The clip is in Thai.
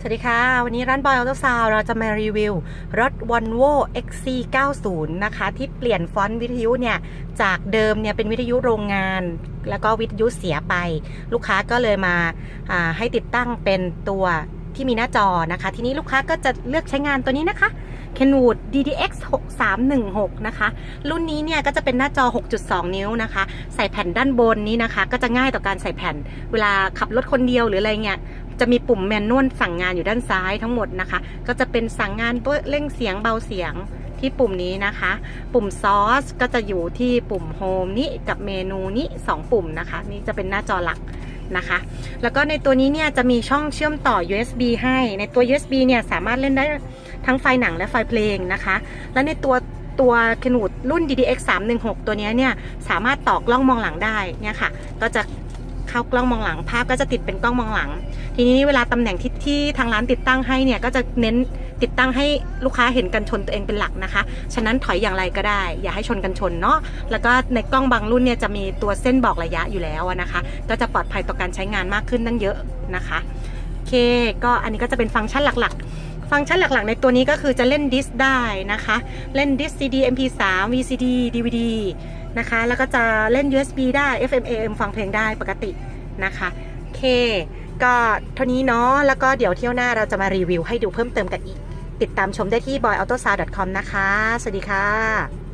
สวัสดีค่ะ วันนี้ร้านบอยออโตซาวเราจะมารีวิว รถ Volvo XC90 นะคะ ที่เปลี่ยนฟอนต์วิทยุเนี่ย จากเดิมเนี่ยเป็นวิทยุโรงงาน แล้วก็วิทยุเสียไป ลูกค้าก็เลยมาาให้ติดตั้งเป็นตัวที่มีหน้าจอนะคะ ทีนี้ลูกค้าก็จะเลือกใช้งานตัวนี้นะคะ Kenwood DDX 6316นะคะ รุ่นนี้เนี่ยก็จะเป็นหน้าจอ 6.2 นิ้วนะคะ ใส่แผ่นด้านบนนี้นะคะ ก็จะง่ายต่อการใส่แผ่น เวลาขับรถคนเดียวหรืออะไรเงี้ย จะมีปุ่มแมนนวลสั่งงานอยู่ด้านซ้ายทั้งหมดนะคะ ก็จะเป็นสั่งงานเร่งเสียงเบาเสียงที่ปุ่มนี้นะคะ ปุ่มซอสก็จะอยู่ที่ปุ่มโฮมนี้กับเมนูนี้ 2 ปุ่มนะคะ นี่จะเป็นหน้าจอหลักนะคะ แล้วก็ในตัวนี้เนี่ยจะมีช่องเชื่อมต่อ USB ให้ ในตัว USB เนี่ยสามารถเล่นได้ทั้งไฟหนังและไฟเพลงนะคะ และในตัวตัวขนูดรุ่น DDX 316 ตัวนี้เนี่ยสามารถต่อกล้องมองหลังได้เนี่ยค่ะ ก็จะ เข้ากล้องมองหลัง ภาพก็จะติดเป็นกล้องมองหลัง ทีนี้เวลาตำแหน่งที่ที่ทางร้านติดตั้งให้เนี่ยก็จะเน้นติดตั้งให้ลูกค้าเห็นกันชนตัวเองเป็นหลักนะคะ ฉะนั้นถอยอย่างไรก็ได้ อย่าให้ชนกันชนเนาะ แล้วก็ในกล้องบางรุ่นเนี่ยจะมีตัวเส้นบอกระยะอยู่แล้วนะคะ ก็จะปลอดภัยต่อการใช้งานมากขึ้นตั้งเยอะนะคะโอเค ก็อันนี้ก็จะเป็นฟังก์ชันหลักๆ ฟังก์ชันหลักๆ ในตัวนี้ก็คือจะเล่นดิสได้นะคะ เล่นดิส CD MP3 VCD DVD นะคะ แล้วก็จะเล่น USB ได้ FM AM ฟังเพลงได้ปกตินะคะโอเค ก็เท่านี้เนาะแล้วก็เดี๋ยวเที่ยวหน้าเราจะมารีวิวให้ดูเพิ่มเติมกันอีก ติดตามชมได้ที่ boyauto.sa.com นะคะ สวัสดีค่ะ